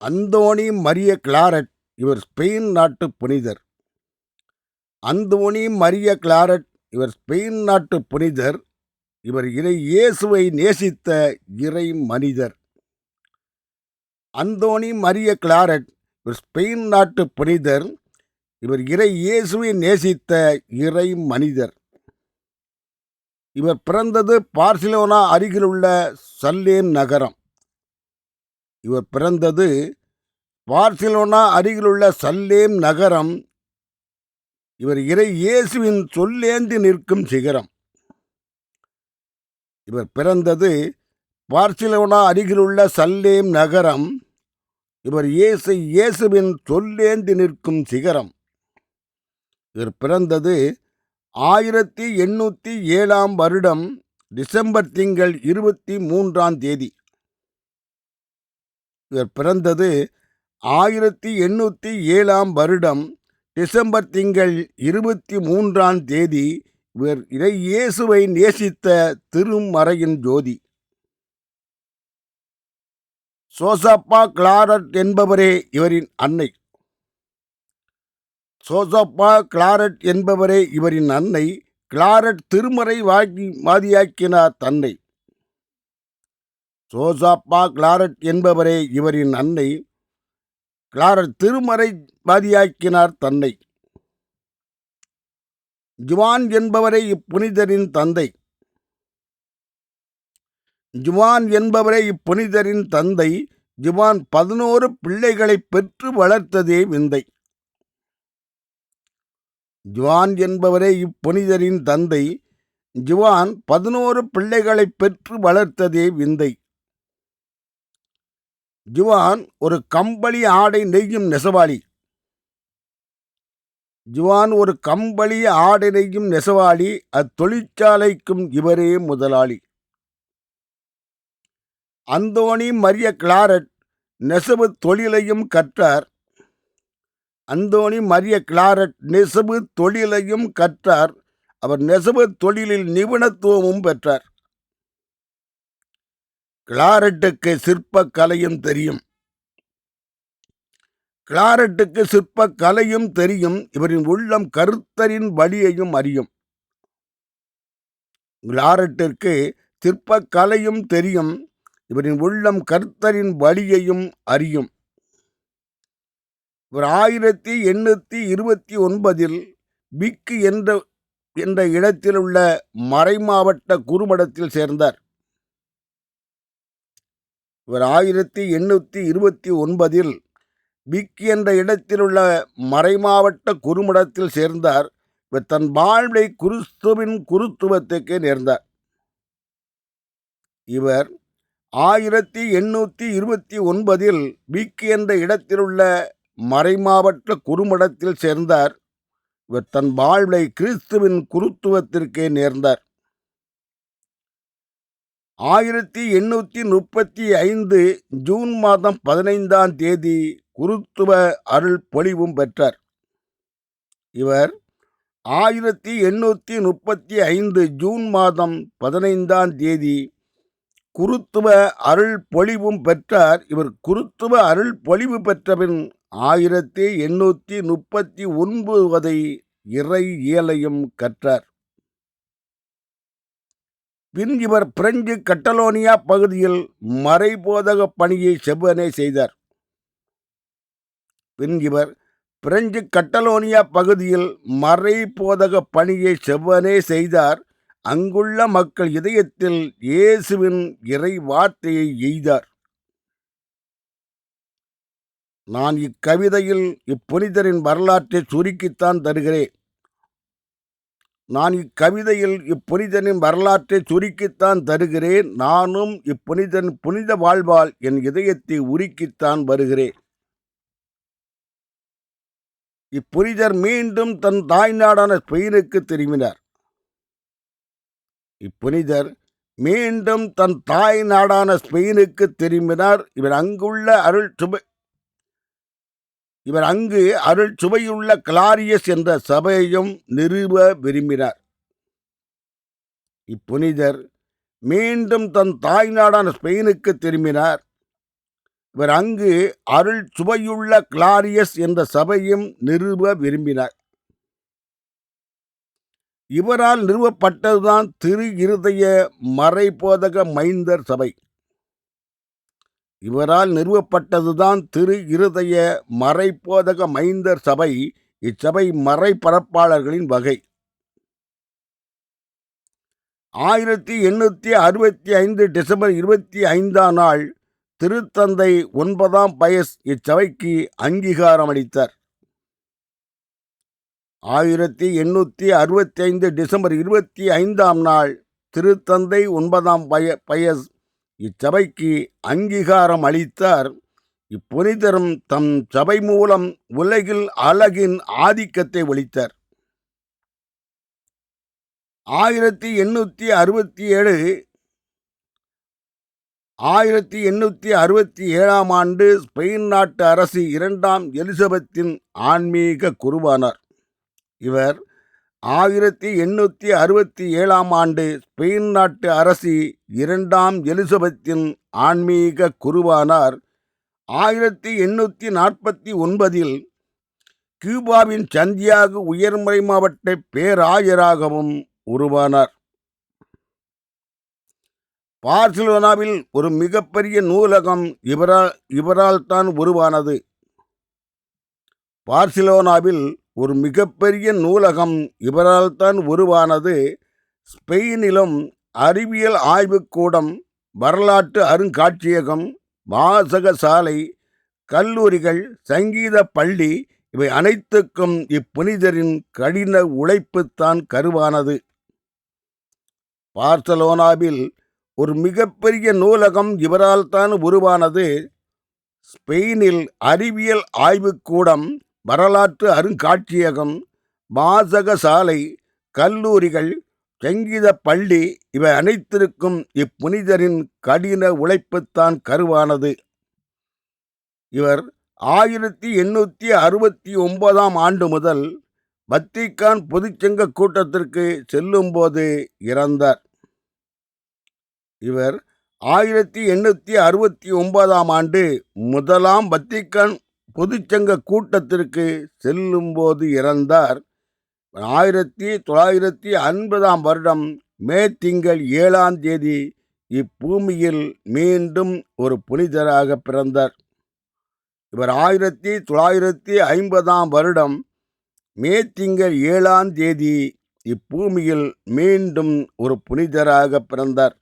Anthony Maria Claret இவர் Spain நாட்டு புனிதர். அந்தோணி மரிய கிளாரட் இவர் ஸ்பெயின் நாட்டு புனிதர். இவர் இறை இயேசுவை நேசித்த இறை மனிதர். அந்தோணி மரிய கிளாரட் இவர் ஸ்பெயின் நாட்டு புனிதர். இவர் இறை இயேசுவை நேசித்த இறை மனிதர். இவர் பிறந்தது பார்சிலோனா அருகிலுள்ள சல்லேன் நகரம். இவர் பிறந்தது பார்சிலோனா அருகிலுள்ள சல்லேம் நகரம். இவர் இறை இயேசுவின் சொல்லேந்தி நிற்கும் சிகரம். இவர் பிறந்தது பார்சிலோனா அருகிலுள்ள சல்லேம் நகரம். இவர் இயேசு இயேசுவின் சொல்லேந்தி நிற்கும் சிகரம். இவர் பிறந்தது ஆயிரத்தி எண்ணூற்றி ஏழாம் வருடம் டிசம்பர் திங்கள் இருபத்தி மூன்றாம் தேதி. இவர் பிறந்தது ஆயிரத்தி எண்ணூற்றி ஏழாம் வருடம் டிசம்பர் திங்கள் இருபத்தி மூன்றாம் தேதி. இவர் இறை இயேசுவை நேசித்த திருமறையின் ஜோதி. சோசப்பா கிளாரட் என்பவரே இவரின் அன்னை. சோசப்பா கிளாரட் என்பவரே இவரின் அன்னை. கிளாரட் திருமறை வாக்கி மாதியாக்கினார் தன்னை. சோசாப்பா கிளாரட் என்பவரே இவரின் அன்னை. கிளாரட் திருமறை வாதியாக்கினார் தன்னை. ஜுவான் என்பவரை இப்புனிதரின் தந்தை. ஜுவான் என்பவரை இப்புனிதரின் தந்தை. ஜுவான் பதினோரு பிள்ளைகளை பெற்று வளர்த்ததே விந்தை. ஜுவான் என்பவரே இப்புனிதரின் தந்தை. ஜுவான் பதினோரு பிள்ளைகளை பெற்று வளர்த்ததே விந்தை. ஜுவான் ஒரு கம்பளி ஆடை நெய்யும் நெசவாளி. ஜுவான் ஒரு கம்பளி ஆடை நெய்யும் நெசவாளி அத்தொழிற்சாலைக்கும் இவரே முதலாளி. அந்தோணி மரிய கிளாரட் நெசவு தொழிலையும் கற்றார். அந்தோணி மரிய கிளாரட் நெசவு தொழிலையும் கற்றார். அவர் நெசவு தொழிலில் நிபுணத்துவமும் பெற்றார். கிளாரட்டுக்கு சிற்பக்கலையும் தெரியும். கிளாரட்டுக்கு சிற்பக்கலையும் தெரியும். இவரின் உள்ளம் கருத்தரின் வழியையும் அறியும். கிளாரட்டிற்கு சிற்பக்கலையும் தெரியும். இவரின் உள்ளம் கர்த்தரின் வழியையும் அறியும். இவர் ஆயிரத்தி எண்ணூற்றி இருபத்தி ஒன்பதில் பிக்கு என்ற என்ற இடத்தில் உள்ள மறைமாவட்ட குறுமடத்தில் சேர்ந்தார். இவர் ஆயிரத்தி எண்ணூற்றி இருபத்தி ஒன்பதில் பிக் என்ற இடத்தில் உள்ள மறைமாவட்ட குறுமடத்தில் சேர்ந்தார். இவர் தன் வாழ்வை குருஸ்துவின் குருத்துவத்துக்கு நேர்ந்தார். இவர் ஆயிரத்தி எண்ணூற்றி இருபத்தி ஒன்பதில் பிக் என்ற இடத்திலுள்ள மறைமாவட்ட குறுமடத்தில் சேர்ந்தார். இவர் தன் வாழ்வை கிறிஸ்துவின் குருத்துவத்திற்கே நேர்ந்தார். ஆயிரத்தி எண்ணூற்றி முப்பத்தி ஐந்து ஜூன் மாதம் பதினைந்தாம் தேதி குருத்துவ அருள் பொழிவும் பெற்றார். இவர் ஆயிரத்தி எண்ணூற்றி முப்பத்தி ஐந்து ஜூன் மாதம் பதினைந்தாம் தேதி குருத்துவ அருள் பொழிவும் பெற்றார். இவர் குருத்துவ அருள் பொழிவு பெற்றபின் ஆயிரத்தி எண்ணூற்றி முப்பத்தி ஒன்பதை இறை இயலையும் கற்றார். பின் இவர் பிரெஞ்சு கட்டலோனியா பகுதியில் மறைபோதக பணியை செவ்வனே செய்தார். பின் இவர் பிரெஞ்சு கட்டலோனியா பகுதியில் மறைபோதக பணியை செவ்வனே செய்தார். அங்குள்ள மக்கள் இதயத்தில் இயேசுவின் இறை வார்த்தையை எய்தார். நான் இக்கவிதையில் இப்புனிதரின் வரலாற்றை சுருக்கித்தான் தருகிறேன். நான் இக்கவிதையில் இப்புனிதனின் வரலாற்றை சுருக்கித்தான் தருகிறேன். நானும் இப்புனிதன் புனித வாழ்வால் என் இதயத்தை உருக்கித்தான் வருகிறேன். இப்புனிதர் மீண்டும் தன் தாய்நாடான ஸ்பெயினுக்கு திரும்பினார். இப்புனிதர் மீண்டும் தன் தாய் நாடான ஸ்பெயினுக்கு திரும்பினார். இவர் அங்குள்ள அருள் சுப இவர் அங்கு அருள் சுவையுள்ள கிளாரியஸ் என்ற சபையையும் நிறுவ விரும்பினார். இப்புனிதர் மீண்டும் தன் தாய் நாடான ஸ்பெயினுக்கு திரும்பினார். இவர் அங்கு அருள் சுவையுள்ள கிளாரியஸ் என்ற சபையும் நிறுவ விரும்பினார். இவரால் நிறுவப்பட்டதுதான் திரு இருதய மறைபோதக மைந்தர் சபை. இவரால் நிறுவப்பட்டதுதான் திரு இருதய மறைபோதக மைந்தர் சபை. இச்சபை மறைபரப்பாளர்களின் வகை. ஆயிரத்தி எண்ணூற்றி அறுபத்தி ஐந்து டிசம்பர் இருபத்தி ஐந்தாம் நாள் திருத்தந்தை ஒன்பதாம் பயஸ் இச்சபைக்கு அங்கீகாரம் அளித்தார். ஆயிரத்தி எண்ணூற்றி அறுபத்தி ஐந்து டிசம்பர் இருபத்தி ஐந்தாம் நாள் திருத்தந்தை ஒன்பதாம் பய பயஸ் இச்சபைக்கு அங்கீகாரம் அளித்தார். இப்புனிதரும் தம் சபை மூலம் உலகில் அழகின் ஆதிக்கத்தை ஒழித்தார். ஆயிரத்தி எண்ணூற்றி அறுபத்தி ஏழு ஆயிரத்தி எண்ணூற்றி அறுபத்தி ஏழாம் ஆண்டு ஸ்பெயின் நாட்டு அரசு இரண்டாம் எலிசபெத்தின் ஆன்மீக குருவானார். இவர் ஆயிரத்தி எண்ணூற்றி அறுபத்தி ஏழாம் ஆண்டு ஸ்பெயின் நாட்டு அரசி இரண்டாம் எலிசபெத்தின் ஆன்மீக குருவானார். ஆயிரத்தி எண்ணூற்றி நாற்பத்தி ஒன்பதில் கியூபாவின் சந்தியாக உயர்மறை மாவட்ட பேராயராகவும் உருவானார். பார்சிலோனாவில் ஒரு மிகப்பெரிய நூலகம் இவரால் இவரால் தான் உருவானது. பார்சிலோனாவில் ஒரு மிகப்பெரிய நூலகம் இவரால் தான் உருவானது. ஸ்பெயினிலும் அறிவியல் ஆய்வுக்கூடம் வரலாற்று அருங்காட்சியகம் வாசக சாலை கல்லூரிகள் சங்கீத பள்ளி இவை அனைத்துக்கும் இப்புனிதரின் கடின உழைப்புத்தான் கருவானது. பார்சலோனாவில் ஒரு மிகப்பெரிய நூலகம் இவரால் தான் உருவானது. ஸ்பெயினில் அறிவியல் ஆய்வுக்கூடம் வரலாற்று அருங்காட்சியகம் வாசகசாலை கல்லூரிகள் சங்கீத பள்ளி இவை அனைத்திற்கும் இப்புனிதரின் கடின உழைப்புத்தான் கருவானது. இவர் ஆயிரத்தி எண்ணூற்றி அறுபத்தி ஒன்பதாம் ஆண்டு முதல் வத்திக்கான் பொதுச்சங்க கூட்டத்திற்கு செல்லும்போது இறந்தார். இவர் ஆயிரத்தி எண்ணூற்றி அறுபத்தி ஒன்பதாம் ஆண்டு முதலாம் வத்திக்கான் பொதுச்சங்க கூட்டத்திற்கு செல்லும்போது இறந்தார். ஆயிரத்தி தொள்ளாயிரத்தி ஐம்பதாம் வருடம் மே திங்கள் ஏழாம் தேதி இப்பூமியில் மீண்டும் ஒரு புனிதராக பிறந்தார். இவர் ஆயிரத்தி தொள்ளாயிரத்தி ஐம்பதாம் வருடம் மே திங்கள் ஏழாம் தேதி இப்பூமியில் மீண்டும் ஒரு புனிதராக பிறந்தார்.